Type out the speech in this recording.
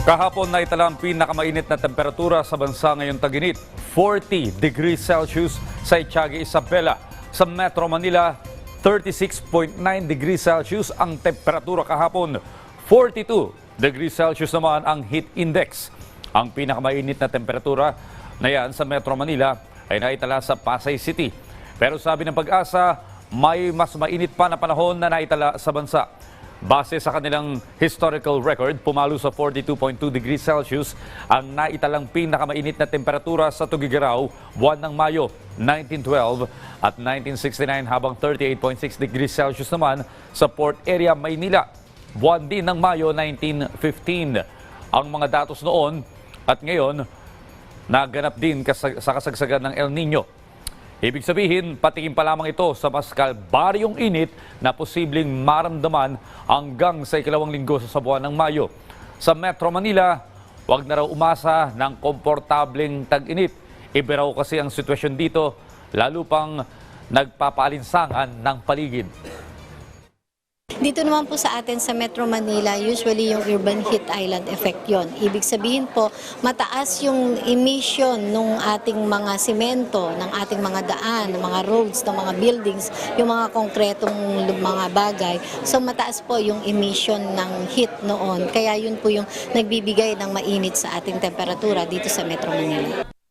Kahapon na itala ang pinakamainit na temperatura sa bansa ngayong taginit. 40 degrees Celsius sa Itiaga, Isabela. Sa Metro Manila, 36.9 degrees Celsius ang temperatura kahapon. 42 degrees Celsius naman ang heat index. Ang pinakamainit na temperatura na yan sa Metro Manila ay naitala sa Pasay City. Pero sabi ng pag-asa, may mas mainit pa na panahon na naitala sa bansa. Base sa kanilang historical record, pumalo sa 42.2 degrees Celsius ang naitalang pinakamainit na temperatura sa Tugigaraw buwan ng Mayo 1912 at 1969 habang 38.6 degrees Celsius naman sa Port Area, Maynila buwan din ng Mayo 1915. Ang mga datos noon at ngayon naganap din sa kasagsagan ng El Nino. Ibig sabihin, patikim pa lamang ito sa mas kalbaryong init na posibleng maramdaman hanggang sa ikalawang linggo sa buwan ng Mayo. Sa Metro Manila, wag na raw umasa ng komportableng tag-init. Iba raw kasi ang sitwasyon dito, lalo pang nagpapaalinsangan ng paligid. Dito naman po sa atin sa Metro Manila, usually yung urban heat island effect yon. Ibig sabihin po, mataas yung emission ng ating mga simento, ng ating mga daan, ng mga roads, ng mga buildings, yung mga konkretong mga bagay. So mataas po yung emission ng heat noon. Kaya yun po yung nagbibigay ng mainit sa ating temperatura dito sa Metro Manila.